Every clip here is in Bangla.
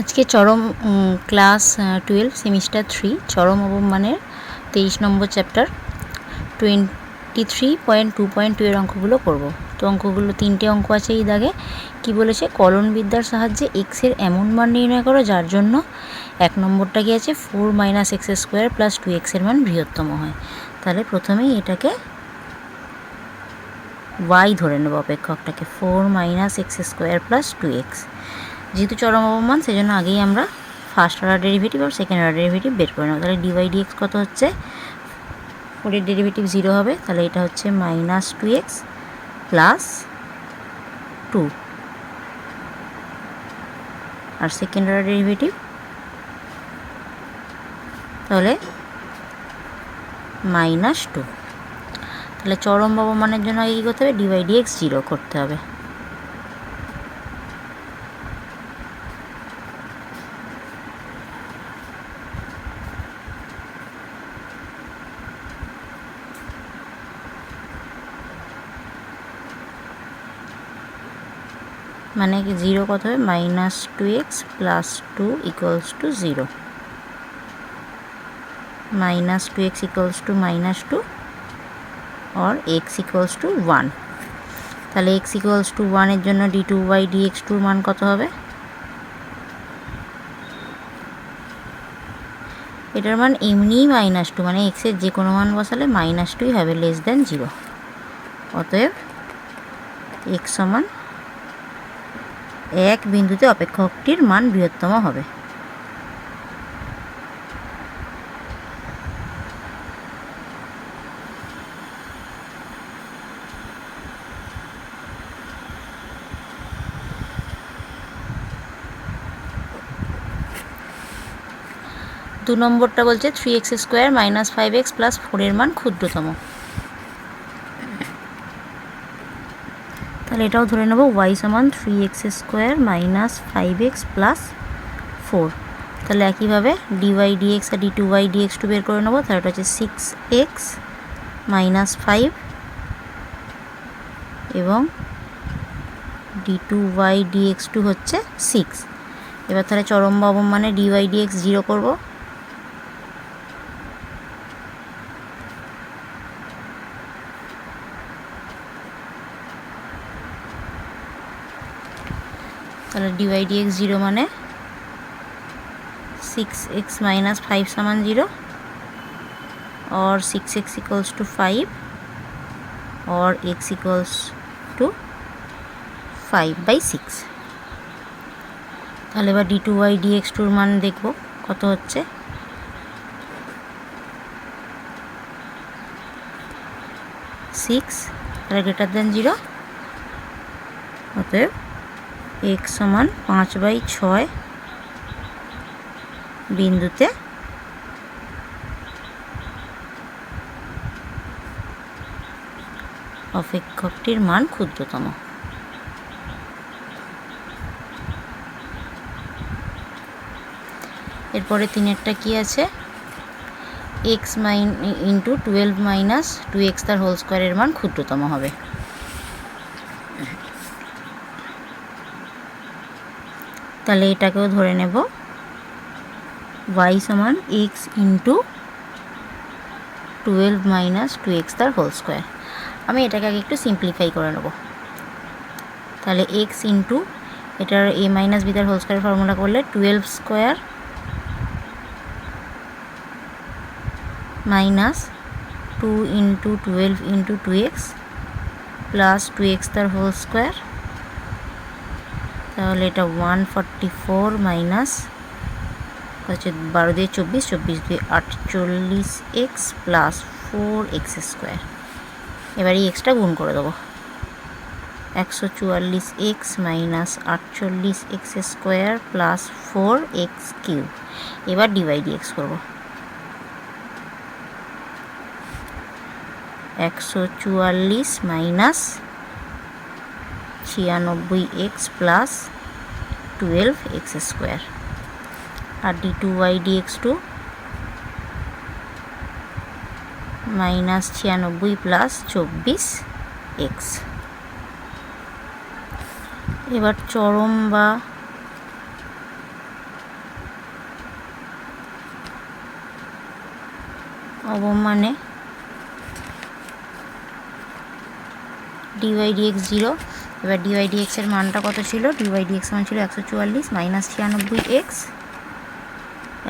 আজকে চরম ক্লাস টুয়েলভ সেমিস্টার থ্রি চরম অবমানের তেইশ number chapter twenty three point two point two এর অঙ্কগুলো করব। তো অঙ্কগুলো তিনটে অঙ্ক আছে এই দাগে। কি বলেছে? কলন বিদ্যার সাহায্যে এক্সের এমন মান নির্ণয় করো যার জন্য এক নম্বরটা কি আছে four minus x square plus two এক্সের মান বৃহত্তম হয়। তাহলে প্রথমেই এটাকে ওয়াই ধরে নেব অপেক্ষকটাকে। Four minus x square plus two x যেহেতু চরম অবমান সেই জন্য আগেই আমরা ফার্স্ট অর্ডার ডেরিভেটিভ আর সেকেন্ড অর্ডার ডেরিভেটিভ বের করে নেব। তাহলে ডিওয়াই ডিএক্স কত হচ্ছে? ফোরের ডেরিভেটিভ জিরো হবে, তাহলে এটা হচ্ছে minus two x plus two আর সেকেন্ড অর্ডার ডেরিভেটিভ তাহলে মাইনাস টু তাহলে চরম অবমানের জন্য আগে কী করতে হবে? ডিওয়াই ডিএক্স জিরো করতে হবে। মানে জিরো কত হবে minus two x plus two equals to zero minus two x equals to minus two or x equals to one তাহলে এক্স ইকুয়ালস টু ওয়ানের জন্য d two y d x টুর মান কত হবে? এটার মান এমনিই মাইনাস টু মানে এক্সের যে কোনো মান বসালে মাইনাস টুই হবে লেস দেন জিরো অতএব এক্স সমান এক বিন্দুতে অপেক্ষকটির মান বৃহত্তম হবে। দু নম্বরটা বলছে three x square minus five x plus ফোরের মান ক্ষুদ্রতম। তাহলে এটাও ধরে নেব ওয়াই সমান three x square minus five x plus four তাহলে একইভাবে ডিওয়াই ডিএক্স আর d two y dx two বের করে নেব, তাহলে এটা হচ্ছে সিক্স এক্স মাইনাস ফাইভ এবং d two y dx two হচ্ছে সিক্স এবার তাহলে চরম বা অবমানে ডিওয়াই ডিএক্স জিরো করব। তাহলে ডিওয়াই ডিএক্স জিরো মানে সিক্স এক্স মাইনাস ফাইভ সমান zero or six x equals to five or x equals to five by six তাহলে এবার d two y d x টুর মান দেখব, কত হচ্ছে? সিক্স তাহলে গ্রেটার দেন জিরো অতএব এক্স সমান পাঁচ বাই ছয় বিন্দুতে। অপেক্ষকটির মান ক্ষুদ্রতম। এরপরে তিনেরটা কি আছে? X mine into twelve minus two x তার হোল স্কোয়ারের মান ক্ষুদ্রতম হবে। তাহলে এটাকেও ধরে নেব। ওয়াই সমান x into twelve minus two x তার হোল স্কোয়ার আমি এটাকে আগে একটু সিম্পলিফাই করে নেব। তাহলে এক্স ইন্টু এটার এ মাইনাস বি তার হোল স্কোয়ার ফর্মুলা করলে twelve square minus two into twelve into two x plus two x তার হোল স্কোয়ার তাহলে এটা ওয়ান ফর্টি ফোর মাইনাস হচ্ছে বারো দিয়ে চব্বিশ চব্বিশ দিয়ে আটচল্লিশ x plus four x square এবার এই এক্সটা গুণ করে দেবো। একশো চুয়াল্লিশ এক্স মাইনাস আটচল্লিশ x square plus four x cube এবার ডিভাইড এক্স করব। একশো চুয়াল্লিশ মাইনাস ছিয়ানব্বই x plus twelve x square আর d two y d x two minus ছিয়ানব্বই প্লাস চব্বিশ এক্স এবার চরম বা অবমানে ডিওয়াই ডিএক্স জিরো এবার ডিওয়াই ডিএক্সের মানটা কত ছিল? ডিওয়াই ডিএক্স মান ছিল একশো চুয়াল্লিশ মাইনাস ছিয়ানব্বই এক্স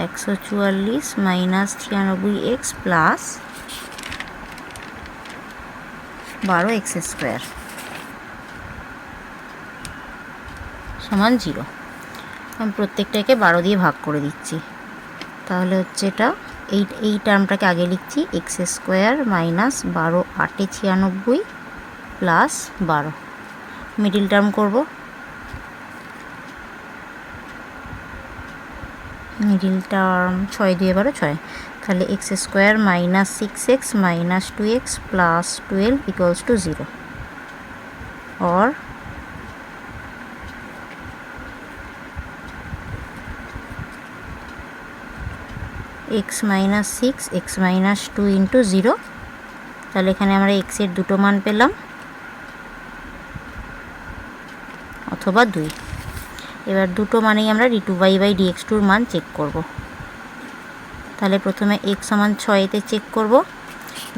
একশো চুয়াল্লিশ মাইনাস ছিয়ানব্বই এক্স প্লাস বারো এক্স স্কোয়ার সমান জিরো আমি প্রত্যেকটাকে বারো দিয়ে ভাগ করে দিচ্ছি। তাহলে হচ্ছে এটা, এই এই টার্মটাকে আগে লিখছি এক্স স্কোয়ার মাইনাস বারো আটে ছিয়ানব্বই প্লাস বারো। মিডিল টার্ম করব। মিডিল টার্ম ছয় দিয়ে বারো, ছয়। তাহলে x square minus six x minus two x plus twelve equals to zero or x minus six x minus two into zero তাহলে এখানে আমরা এক্সের দুটো মান পেলাম। অথবা দুই। এবার দুটো মানেই আমরা d two by by d x টুর মান চেক করব। তাহলে প্রথমে এক্স সমান ছয়েতে চেক করব।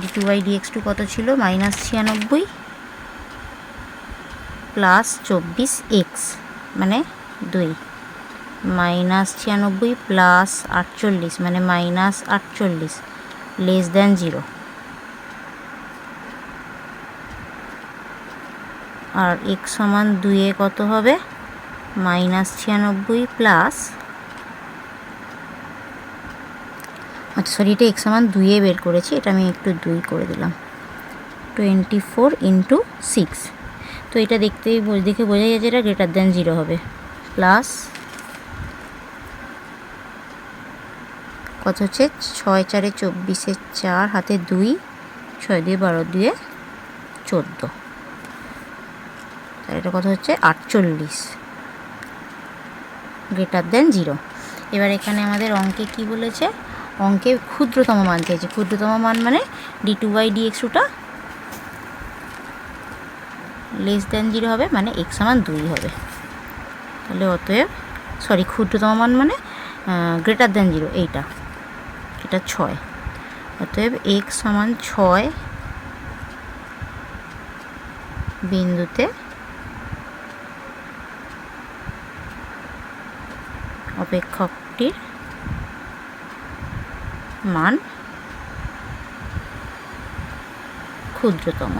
D two by d x two কত ছিল? মাইনাস ছিয়ানব্বই প্লাস চব্বিশ এক্স মানে দুই। মাইনাস ছিয়ানব্বই প্লাস আটচল্লিশ মানে মাইনাস আটচল্লিশ লেস দ্যান জিরো আর এক্স সমান দুইয়ে কত হবে? মাইনাস ছিয়ানব্বই প্লাস আচ্ছা সরি এটা এক্স সমান দুইয়ে বের করেছি, এটা আমি একটু দুই করে দিলাম। Twenty four into six. তো এটা দেখতেই দেখে বোঝা যাচ্ছে এটা গ্রেটার দ্যান জিরো হবে। প্লাস কত হচ্ছে? ছয় চারে চব্বিশে চার, হাতে দুই, ছয় দিয়ে বারো দিয়ে চোদ্দ। এটা কত হচ্ছে? আটচল্লিশ। গ্রেটার দেন জিরো এবার এখানে আমাদের অঙ্কে কি বলেছে? অঙ্কে ক্ষুদ্রতম মান চেয়েছে ক্ষুদ্রতম মান মানে d two by d x টুটা লেস দেন জিরো হবে মানে এক্স সমান দুই হবে। তাহলে অতএব সরি ক্ষুদ্রতম মান মানে গ্রেটার দেন জিরো এইটা। এটা ছয়। অতএব এক্স সমান ছয় বিন্দুতে অপেক্ষকটির মান ক্ষুদ্রতম।